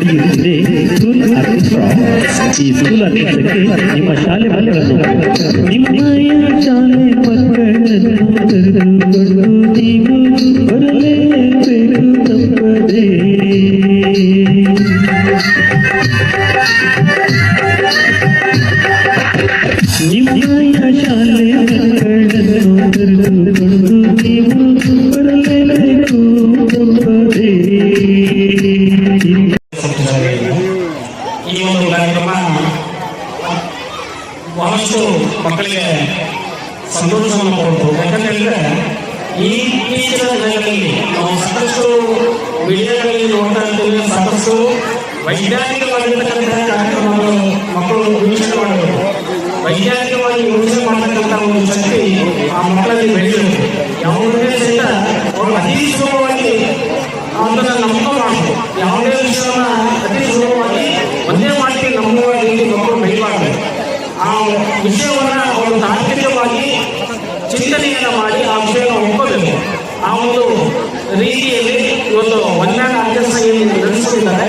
ನಡೆಯುತ್ತಿದೆ school orchestra ಈ school ಆರ್ಕೆಸ್ಟ್ರಾಕ್ಕೆ ನಿಮ್ಮ ಶಾಲೆ ಮಕ್ಕಳನ್ನು ನಿಮ್ಮಯ ಶಾಲೆ ಮಕ್ಕಳನ್ನು ಕರೆದುಕೊಂಡು ನೀವು ಬರಲೇಬೇಕು ತಪ್ಪದೇ ನಿಮ್ಮಯ ಶಾಲೆ ಮಕ್ಕಳನ್ನು ಕರೆದುಕೊಂಡು ನೀವು ಬರಲೇಬೇಕು ತಪ್ಪದೇ ಈ ಒಂದು ಕಾರ್ಯಕ್ರಮ ಬಹಳಷ್ಟು ಮಕ್ಕಳಿಗೆ ಸಂತೋಷವನ್ನು ಕೊಡ್ತು ಯಾಕಂತೇಳಿದ್ರೆ, ಈ ದಿನಗಳಲ್ಲಿ ನಾವು ಸಾಕಷ್ಟು ಮೀಡಿಯಾಗಳಲ್ಲಿ ನೋಡ್ತಾ ಇರ್ತೀವಿ, ಸಾಕಷ್ಟು ವೈಜ್ಞಾನಿಕವಾಗಿರ್ತಕ್ಕಂತಹ ಕಾರ್ಯಕ್ರಮಗಳು ಮಕ್ಕಳು ವಿಮರ್ಶೆ ಮಾಡಬೇಕು. ವೈಜ್ಞಾನಿಕವಾಗಿ ಯೋಚನೆ ಮಾಡತಕ್ಕಂತಹ ಒಂದು ಶಕ್ತಿ ಆ ಮಕ್ಕಳಲ್ಲಿ ಬೆಳೆಯಬೇಕು ಯಾವುದೇ ಸಹಿತ ಅವರು ಅತಿ ಸುಲಭವಾಗಿ ಅದನ್ನು ನಂಬ ಮಾಡಬೇಕು ಯಾವುದೇ ವಿಷಯವನ್ನ ಅತಿ ಸುಲಭವಾಗಿ ಒಂದೇ ಮಾಡಿ ನಂಬುವ ಮಕ್ಕಳು ಆ ವಿಷಯವನ್ನ ಅವರು ತಾರ್ಕಿಕವಾಗಿ ಚಿಂತನೆಯನ್ನ ಮಾಡಿ ಆ ವಿಷಯವನ್ನು ಒಪ್ಪಬೇಕು ಆ ಒಂದು ರೀತಿಯಲ್ಲಿ ಇವತ್ತು ವೈಜ್ಞಾನ ಆಚರಣೆಯನ್ನು ನಡೆಸುತ್ತಿದ್ದಾರೆ,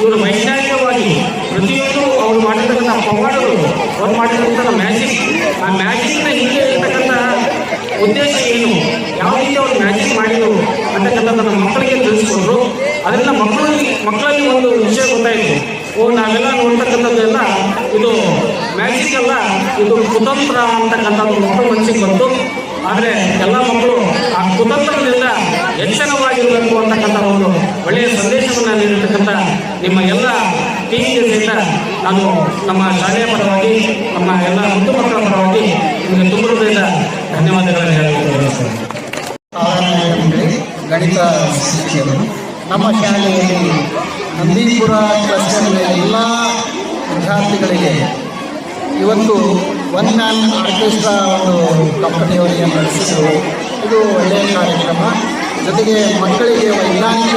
ಇವರು ವೈಜ್ಞಾನಿಕವಾಗಿ ಪ್ರತಿಯೊಂದು ಅವರು ಮಾಡಿರ್ತಕ್ಕಂಥ ಪವಾಡಗಳು, ಅವ್ರು ಮಾಡಿರ್ತಕ್ಕಂಥ ಮ್ಯಾಜಿಕ್ ಆ ಮ್ಯಾಜಿಕ್ನ ಹಿಂದೆ ಇರ್ತಕ್ಕಂಥ ಉದ್ದೇಶ ಏನು? ಯಾವ ರೀತಿ ಅವ್ರು ಮ್ಯಾಜಿಕ್ ಮಾಡಿದ್ರು ನಮ್ಮ ಮಕ್ಕಳಿಗೆ ತಿಳಿಸ್ಕೊಂಡ್ರು ಅದರಿಂದ ಮಕ್ಕಳಿಗೆ ಮಕ್ಕಳಲ್ಲಿ ಒಂದು ವಿಷಯ ಗೊತ್ತಾಯಿತು. ಓ, ನಾವೆಲ್ಲ ನೋಡ್ತಕ್ಕಂಥದ್ದು ಇದು ಕುತಂತ್ರ ಅಂತಕ್ಕಂಥದ್ದು ಮಕ್ಕಳು ಮನಸ್ಸಿಗೆ ಬಂತು. ಆದರೆ ಎಲ್ಲ ಮಕ್ಕಳು ಆ ಕುತಂತ್ರದಿಂದ ಎಚ್ಚರವಾಗಿರಬೇಕು ಅಂತಕ್ಕಂಥ ಒಂದು ಒಳ್ಳೆಯ ಸಂದೇಶವನ್ನು ನೀಡಿರ್ತಕ್ಕಂಥ ನಿಮ್ಮ ಎಲ್ಲ ಸಹಿತ ನಾನು ನಮ್ಮ ಶಾಲೆಯ ಪರವಾಗಿ, ನಮ್ಮ ಎಲ್ಲ ಮುದ್ದು ಮಕ್ಕಳ ಪರವಾಗಿ ನಿಮಗೆ ತುಂಬ ಹೃದಯದ ಧನ್ಯವಾದಗಳನ್ನು ಸಾಧಾರಣ ಗಣಿತ ಶಿಕ್ಷಕರು, ನಮ್ಮ ಶಾಲೆಯಲ್ಲಿ ನಂದೀಪುರ ಕ್ಲಸ್ಟರ್ನ ಎಲ್ಲ ವಿದ್ಯಾರ್ಥಿಗಳಿಗೆ ಇವತ್ತು ಒನ್ ಮ್ಯಾನ್ ಆರ್ಕೆಸ್ಟ್ರಾ ಒಂದು ಕಂಪನಿಯವರಿಗೆ ನಡೆಸಿದ್ರು, ಇದು ಒಳ್ಳೆಯ ಕಾರ್ಯಕ್ರಮ. ಜೊತೆಗೆ ಮಕ್ಕಳಿಗೆ ವೈಜ್ಞಾನಿಕ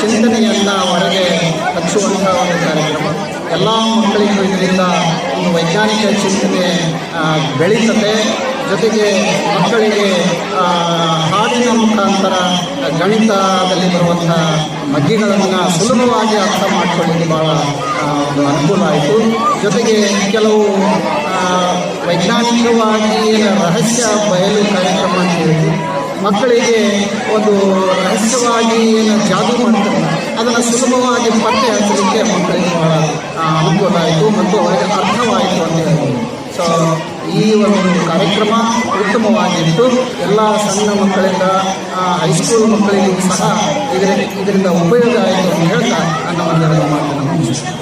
ಚಿಂತನೆಯನ್ನು ಹೊರಗೆ ಹಚ್ಚುವಂಥ ಒಂದು ಕಾರ್ಯಕ್ರಮ. ಎಲ್ಲ ಮಕ್ಕಳಿಗೂ ಇದರಿಂದ ಒಂದು ವೈಜ್ಞಾನಿಕ ಚಿಂತನೆ ಬೆಳೀತದೆ. ಜೊತೆಗೆ ಮಕ್ಕಳಿಗೆ ಹಾಡಿನ ಮುಖಾಂತರ ಗಣಿತದಲ್ಲಿ ಬರುವಂಥ ಮಗ್ಗಿಗಳನ್ನು ಸುಲಭವಾಗಿ ಅರ್ಥ ಮಾಡ್ಕೊಳ್ಳಿಕ್ಕೆ ಭಾಳ ಒಂದು ಅನುಕೂಲ ಆಯಿತು. ಜೊತೆಗೆ ಕೆಲವು ವೈಜ್ಞಾನಿಕವಾಗಿ ರಹಸ್ಯ ಬಯಲು ಕಾರ್ಯಕ್ರಮ ಅಂತ ಹೇಳಿ ಮಕ್ಕಳಿಗೆ ಒಂದು ರಹಸ್ಯವಾಗಿ ಏನು ಜಾದು ಮಾಡ್ತಾರೆ. ಅದನ್ನು ಸುಲಭವಾಗಿ ಪತ್ತೆ ಹಚ್ಚಲಿಕ್ಕೆ ಮಕ್ಕಳಿಗೆ ಭಾಳ ಅನುಕೂಲ ಆಯಿತು ಮತ್ತು ಅವರಿಗೆ ಅರ್ಥವಾಯಿತು ಅಂತ ಹೇಳ್ಬೋದು ಸೊ ಈ ಒಂದು ಕಾರ್ಯಕ್ರಮ ಉತ್ತಮವಾಗಿತ್ತು. ಎಲ್ಲ ಸಣ್ಣ ಮಕ್ಕಳಿಂದ ಹೈಸ್ಕೂಲ್ ಮಕ್ಕಳಿಗೂ ಸಹ ಇದರ ಇದರಿಂದ ಉಪಯೋಗ ಆಯಿತು ಅಂತ ಹೇಳ್ತಾ ನನ್ನ ಮಾತನ್ನು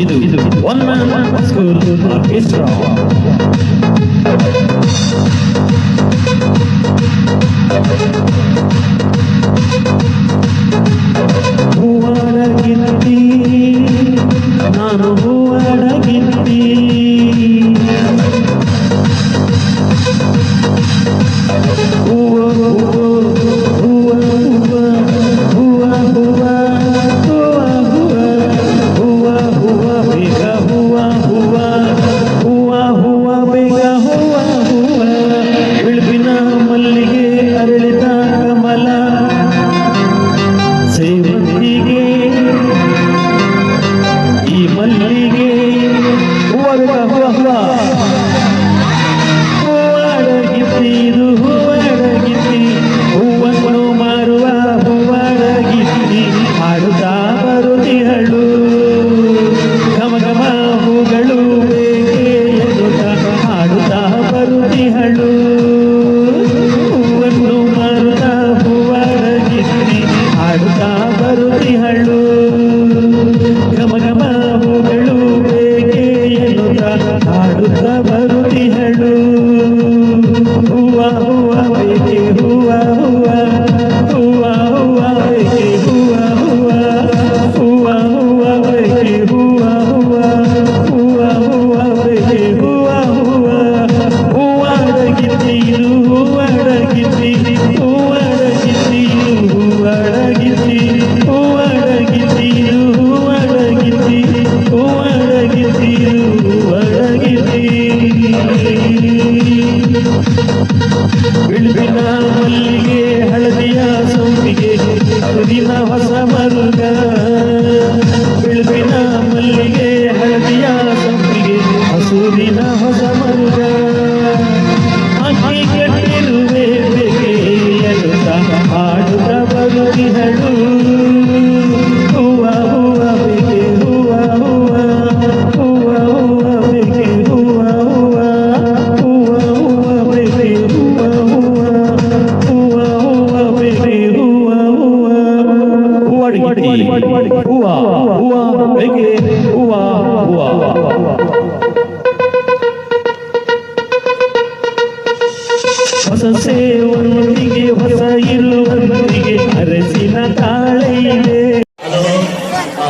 ಇದು ಇದು ಒನ್ ಮ್ಯಾನ್ ಸ್ಕೂಲ್ ಆರ್ಕೆಸ್ಟ್ರಾ ಹೊಸ ಇರುವಂತಿಗೆ ಅರಸಿನ ತಾಳೆ ಇದೆ ಆ,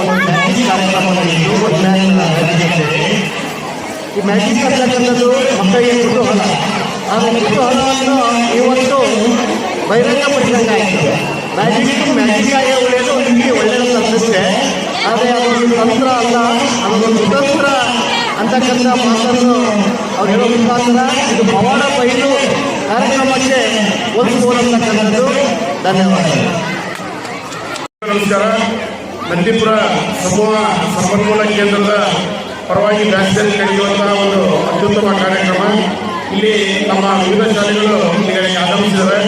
ಒಂದು. ಈ ಮ್ಯಾಜಿಕ್ ಅಂತಕ್ಕಂಥದ್ದು ಮಕ್ಕಳಿಗೆ ಕುತೂಹಲ ಆದರೆ ಕುತೂಹಲವನ್ನು ಇವತ್ತು ಬಹಿರಂಗಪಡಿಸಿದಂಗಾಯಿತು ಮ್ಯಾಜಿಕ್ ಮ್ಯಾಜಿಕ್ ಆಗಿ ಉಳಿಯೋದು ನಿಮಗೆ ಒಳ್ಳೆಯದು ಅನಿಸುತ್ತೆ ಆದರೆ ಅದೊಂದು ತಂತ್ರ ಅಲ್ಲ ಅದೊಂದು ಕುತಂತ್ರ ಅಂತಕ್ಕಂಥ ಮಾತನ್ನು ಅವ್ರು ಹೇಳೋ ಮುಖಾಂತರ ಇದು ಪವಾಡ ಪೈಲು ಕಾರ್ಯಕ್ರಮಕ್ಕೆ ಹೋಲಿಸುವಂತಕ್ಕಂಥದ್ದು ಧನ್ಯವಾದಗಳು. ನಮಸ್ಕಾರ. ನಂದಿಪುರ ಸಮೂಹ ಸಂಪನ್ಮೂಲ ಕೇಂದ್ರದ ಪರವಾಗಿ ಬ್ಯಾಚ್ನಲ್ಲಿ ನಡೆಯುವಂತಹ ಒಂದು ಅತ್ಯುತ್ತಮ ಕಾರ್ಯಕ್ರಮ. ಇಲ್ಲಿ ನಮ್ಮ ವಿವಿಧ ಶಾಲೆಗಳು ಆಗಮಿಸಿದ್ದಾರೆ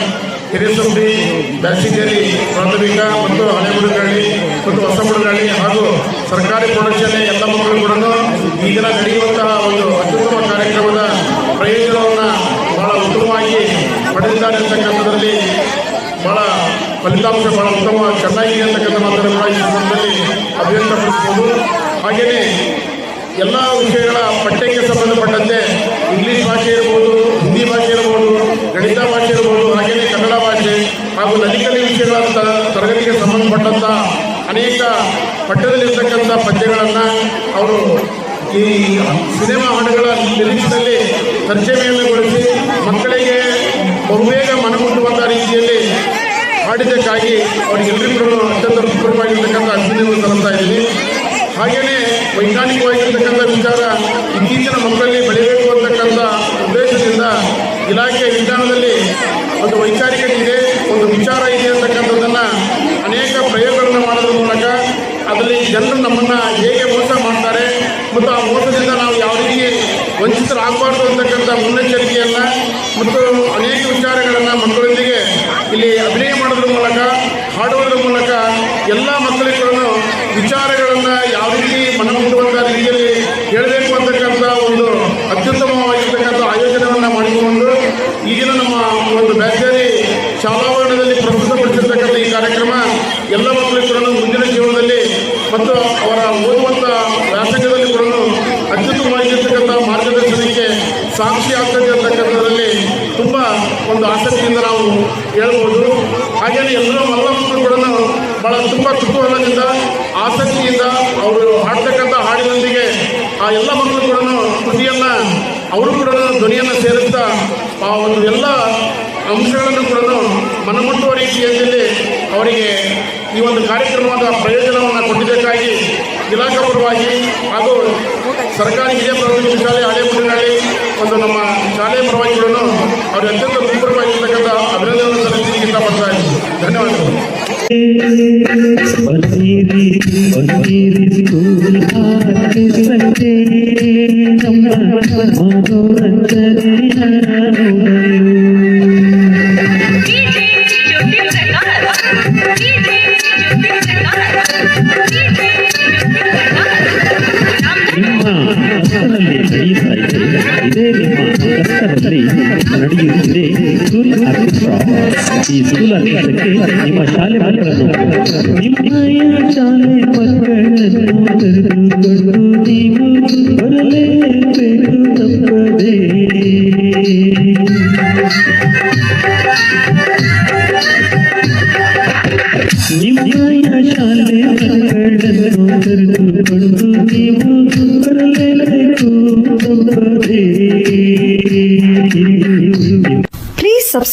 ಹಿರೇಸೊಬ್ಬಿ ಬ್ಯಾಸಿಗೇರಿ ಪ್ರಾಥಮಿಕ ಮತ್ತು ಹಳೆಬುಡುಗಾಳಿ ಮತ್ತು ಹೊಸಬುಡುಗಾಳಿ ಹಾಗೂ ಸರ್ಕಾರಿ ಪ್ರೌಢಶಾಲೆ ಎಲ್ಲ ಮಕ್ಕಳು ಕೂಡ ಈ ದಿನ ನಡೆಯುವಂತಹ ಒಂದು ಅತ್ಯುತ್ತಮ ಕಾರ್ಯಕ್ರಮದ ಪ್ರಯೋಜನವನ್ನು ಬಹಳ ಉತ್ತಮವಾಗಿ ಪಡೆದಿದ್ದಾರೆ ಅಂತಕ್ಕಂಥದ್ರಲ್ಲಿ ಬಹಳ ಫಲಿತಾಂಶ, ಬಹಳ ಉತ್ತಮ, ಚೆನ್ನಾಗಿದೆ ಅಂತಕ್ಕಂಥ ಮಾತನ್ನು ಕೂಡ ಈ ಸಂದರ್ಭದಲ್ಲಿ ಅಭಿವ್ಯಕ್ತಪಡಿಸಬಹುದು. ಹಾಗೆಯೇ ಎಲ್ಲ ವಿಷಯಗಳ ಪಠ್ಯಕ್ಕೆ ಸಂಬಂಧಪಟ್ಟಂತೆ ಇಂಗ್ಲಿಷ್ ಭಾಷೆ ಇರ್ಬೋದು, ಹಿಂದಿ ಭಾಷೆ ಇರ್ಬೋದು, ಗಣಿತ ಭಾಷೆ ಇರ್ಬೋದು ಭಾಷೆ ಹಾಗೂ ನಲಿಕಲಿ ವಿಷಯಗಳ ತ- ತರಗತಿಗೆ ಸಂಬಂಧಪಟ್ಟಂಥ ಅನೇಕ ಪಠ್ಯದಲ್ಲಿರ್ತಕ್ಕಂಥ ಪದ್ಯಗಳನ್ನು ಅವರು ಈ ಸಿನಿಮಾ ಹಾಡುಗಳ ಲಿರಿಕ್ಸ್ನಲ್ಲಿ ತರ್ಜಮೆಯನ್ನುಗೊಳಿಸಿ ಮಕ್ಕಳಿಗೆ ಬಹುಬೇಗ ಮನಮುಟ್ಟುವಂಥ ರೀತಿಯಲ್ಲಿ ಹಾಡಿದ್ದಕ್ಕಾಗಿ ಅವರಿಗೆಲ್ಲರಿಗೂ ಅತ್ಯಂತ ಹೃತ್ಪೂರ್ವವಾಗಿರ್ತಕ್ಕಂಥ ಅಭಿನಂದನೆ ತರ್ತಾ ಇದ್ದೀನಿ. ಹಾಗೆಯೇ ವೈಜ್ಞಾನಿಕವಾಗಿರ್ತಕ್ಕಂಥ ವಿಚಾರ ಇತ್ತೀಚಿನ ಮಕ್ಕಳಲ್ಲಿ ಬೆಳೆಯಬೇಕು ಅಂತಕ್ಕಂಥ ಉದ್ದೇಶದಿಂದ ಇಲಾಖೆ ವಿಜ್ಞಾನದಲ್ಲಿ ಒಂದು ವೈಚಾರಿಕತೆ ಇದೆ. ಒಂದು ವಿಚಾರ ಇದೆ ಅಂತಕ್ಕಂಥದ್ದನ್ನು ಅನೇಕ ಪ್ರಯೋಗಗಳನ್ನು ಮಾಡೋದ್ರ ಮೂಲಕ ಅದರಲ್ಲಿ ಜನರು ನಮ್ಮನ್ನು ಹೇಗೆ ಮೋಸ ಮಾಡ್ತಾರೆ ಮತ್ತು ಆ ಮೋಸದಿಂದ ನಾವು ಯಾವ ರೀತಿ ವಂಚಿತರಾಗಬಾರ್ದು ಅಂತಕ್ಕಂಥ ಮುನ್ನೆಚ್ಚರಿಕೆಯನ್ನು ಮತ್ತು ಅನೇಕ ವಿಚಾರಗಳನ್ನು ಮಕ್ಕಳೊಂದಿಗೆ ಇಲ್ಲಿ ಅಭಿನಯ ಮಾಡೋದ್ರ ಮೂಲಕ ಹಾಡುವುದರ ಮೂಲಕ ಎಲ್ಲ ಮಕ್ಕಳಿಗೂ ವಿಚಾರಗಳನ್ನು ಯಾವ ರೀತಿ ಮನಮುಟ್ಟುವಂಥ ರೀತಿಯಲ್ಲಿ ಹೇಳಬೇಕು ಅಂತಕ್ಕಂಥ ಒಂದು ಅತ್ಯುತ್ತಮವಾಗಿರ್ತಕ್ಕಂಥ ಆಯೋಜನೆಯನ್ನು ಮಾಡಿಕೊಂಡು ಈಗಿನ ನಮ್ಮ ಒಂದು ಬ್ಯಾಚರಿ ಶಾಲಾವರಣದಲ್ಲಿ ಪ್ರಸ್ತುತಪಡಿಸಿರ್ತಕ್ಕಂಥ ಈ ಕಾರ್ಯಕ್ರಮ ಎಲ್ಲ ಮಕ್ಕಳು ಕೂಡ ಮುಂದಿನ ಜೀವನದಲ್ಲಿ ಮತ್ತು ಅವರ ಓದುವಂಥ ವ್ಯಾಸಂಗದಲ್ಲಿ ಕೂಡ ಅತ್ಯುತ್ತಮವಾಗಿರ್ತಕ್ಕಂಥ ಮಾರ್ಗದರ್ಶನಕ್ಕೆ ಸಾಕ್ಷಿ ಆಗ್ತದೆ ಅಂತಕ್ಕಂಥದ್ರಲ್ಲಿ ತುಂಬ ಒಂದು ಆಸಕ್ತಿಯಿಂದ ನಾವು ಹೇಳ್ಬೋದು. ಹಾಗೆಯೇ ಎಲ್ಲರೂ ಮಲ್ಲ ಮಕ್ಕಳು ಕೂಡ ಭಾಳ ತುಂಬ ಕುತೂಹಲದಿಂದ ಆಸಕ್ತಿಯಿಂದ ಅವರು ಹಾಡ್ತಕ್ಕಂಥ ಹಾಡಿನೊಂದಿಗೆ ಆ ಎಲ್ಲ ಮಕ್ಕಳು ಕೂಡ ಕೃತಿಯನ್ನು, ಅವರು ಕೂಡ ಧ್ವನಿಯನ್ನು ಸೇರುತ್ತಾ ಆ ಒಂದು ಎಲ್ಲ ಅಂಶಗಳನ್ನು ಕೂಡ ಮನಮುಟ್ಟುವ ರೀತಿಯಲ್ಲಿ ಅವರಿಗೆ ಈ ಒಂದು ಕಾರ್ಯಕ್ರಮದ ಪ್ರಯೋಜನವನ್ನು ಕೊಟ್ಟಿದ್ದಕ್ಕಾಗಿ ಇಲಾಖಾ ಪರವಾಗಿ ಹಾಗೂ ಸರ್ಕಾರಿ ಹಿರಿಯ ಪ್ರಾಥಮಿಕ ಶಾಲೆ ಹಳೆ ಮುಟ್ಟಿನಲ್ಲಿ ಒಂದು ನಮ್ಮ ಶಾಲೆ ಪರವಾಗಿ ಕೂಡ ಅವರು ಅತ್ಯಂತ ಸುಂದರವಾಗಿರ್ತಕ್ಕಂಥ ಅಭಿನಂದನೆಯನ್ನು ಸಲ್ಲಿಸಲಿಕ್ಕೆ ಇಷ್ಟಪಡ್ತಾ ಇದ್ದೀನಿ ಧನ್ಯವಾದಗಳು ನಡೆಯುತ್ತಿದೆ ಸ್ಕೂಲ್ ಆರ್ಕೆಸ್ಟ್ರಾ ಈ ಸ್ಕೂಲ್ ಆರ್ಕೆಸ್ಟ್ರಾಕ್ಕೆ ನಿಮ್ಮ ಶಾಲೆ ಮಕ್ಕಳನ್ನು ನಿಮ್ಮಯ ಶಾಲೆ ಕರೆದುಕೊಂಡು ನೀವು ಬರಲೇಬೇಕು ತಪ್ಪದೇ